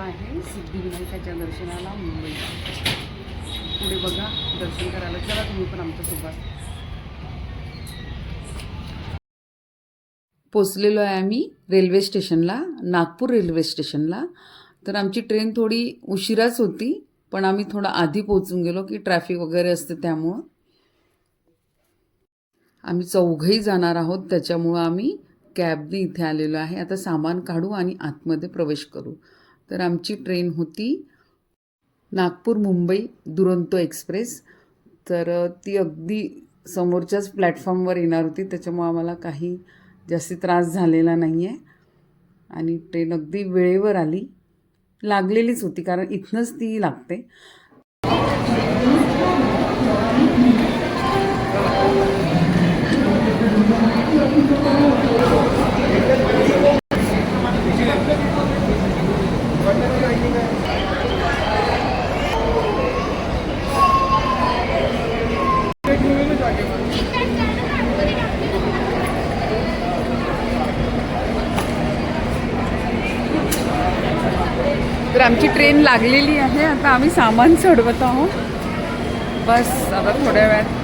आहे सिद्धिविनायकाच्या दर्शनाला मुंबईला पुढे बघा दर्शन करायला चला तुम्ही पण आमच्यासोबत. पोचलेलो आहे आम्ही रेल्वे स्टेशनला नागपूर रेल्वे स्टेशनला. तर आमची ट्रेन थोडी उशिराच होती पण आम्ही थोडा आधी पोचून गेलो की ट्रॅफिक वगैरे असते त्यामुळं. आम्ही चौघही जाणार आहोत त्याच्यामुळं आम्ही कॅबने इथे आलेलो आहे. आता सामान काढू आणि आतमध्ये प्रवेश करू. तर आमची ट्रेन होती नागपूर मुंबई दुरंतो एक्सप्रेस. तर ती अगदी समोरच्याच प्लॅटफॉर्मवर येणार होती. त्याच्यामुळं आम्हाला काही जास्त त्रास झालेला नाही आहे आणि ट्रेन अगदी वेळेवर आली. लागलेलीच होती कारण इथनंच ती लागते. ट्रेन लागलेली आहे. आता आम्ही सामान चढवत आहोत. बस आता थोड्या वेळात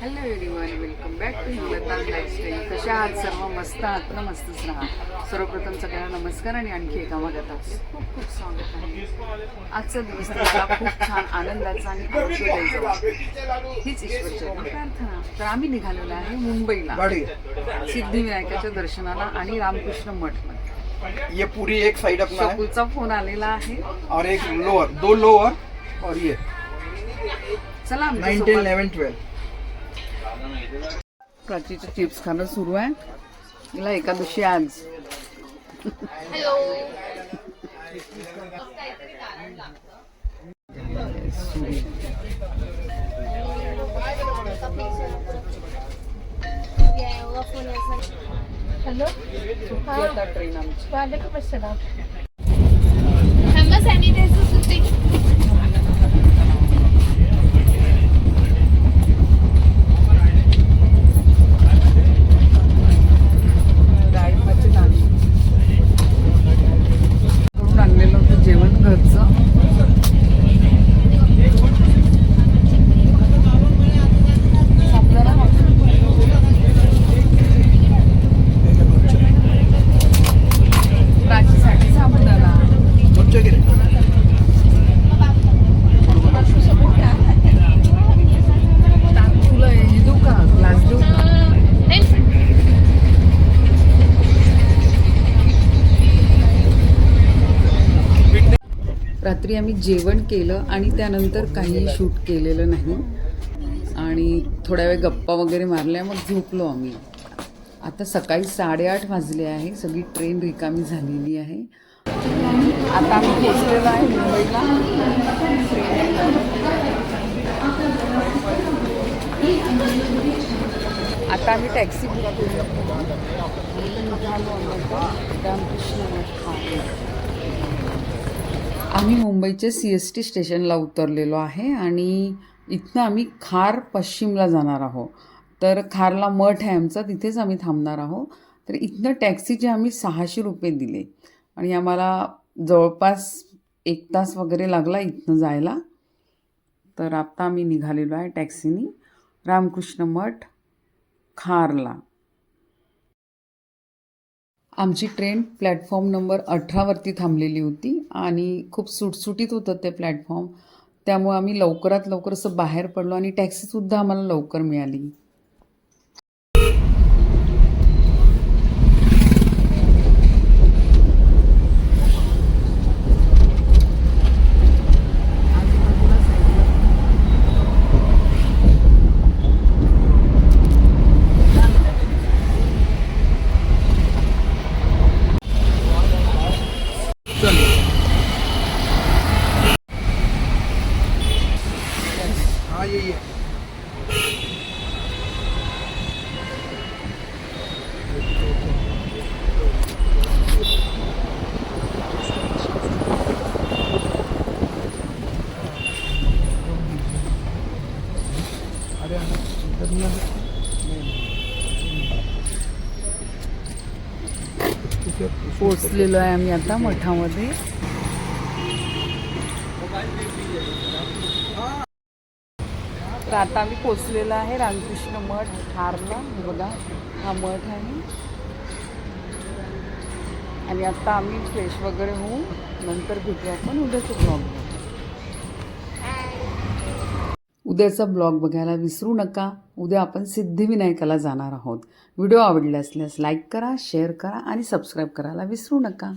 hello everyone welcome back to हिंगलतान lifestyle कशा आहात सर्व? मस्त आहात? ना मस्तच राहा सर्वप्रथम सगळ्यांना नमस्कार आणि आणखी एका भागात आपले खूप खूप स्वागत आहे. आजचा दिवस तुमचा खूप छान आनंदाचा आणि. हीच ईश्वरचरणी प्रार्थना. तर आम्ही निघालेलो आहे मुंबईला. सिद्धिविनायकाच्या दर्शनाला आणि रामकृष्ण मठमध्ये ये पूरी एक साइड अपना है. शकुलचा फोन आलेला आहे. और एक लोअर दो लोअर और ये. चला नाइन टेन इलेवन ट्वेल्व प्राचीचं चिप्स खाणं सुरू आहे तिला एकादशी आज हॅलो सुटली आता ट्रेन आमची वालेकुम अस्सलाम थांबा सॅनिटायझर रात्री आम्ही जेवण केलं आणि त्यानंतर काही शूट केलेलं नाही. आणि थोड्या वेळ गप्पा वगैरे मारल्या मग झोपलो आम्ही. आता सकाळी साडेआठ वाजले आहे. सगळी ट्रेन रिकामी झालेली आहे. आता आम्ही पोचलेलो आहे मुंबईला. आता आम्ही टॅक्सी बुक करू. रामकृष्ण आम्ही मुंबईच्या सी एस टी स्टेशनला उतरलेलो आहे आणि इथनं आम्ही खार पश्चिमला जाणार आहोत. तर खारला मठ आहे आमचा तिथेच आम्ही थांबणार आहोत. तर इथनं टॅक्सीचे आम्ही सहाशे रुपये दिले. आणि आम्हाला जवळपास एक तास वगैरे लागला इथनं जायला. तर आता आम्ही निघालेलो आहे टॅक्सीनी. रामकृष्ण मठ खारला. आमची ट्रेन प्लॅटफॉर्म नंबर अठरावरती थांबलेली होती आणि खूप सुटसुटीत होतं ते प्लॅटफॉर्म. त्यामुळे आम्ही लवकरात लवकर असं बाहेर पडलो आणि टॅक्सीसुद्धा आम्हाला लवकर मिळाली. पोचलेलो आहे आम्ही आता मठामध्ये. तर आता आम्ही पोचलेलो आहे रामकृष्ण मठ ठारला. बघा हा मठ आहे. आणि आता आम्ही फ्रेश वगैरे होऊ नंतर भेटू आपण. उद्याच ब्लॉग उद्याचा ब्लॉग बघायला विसरू नका. उद्या आपण सिद्धिविनायकाला जाणार आहोत. व्हिडिओ आवडले असल्यास लाईक करा शेअर करा आणि सबस्क्राईब करायला विसरू नका.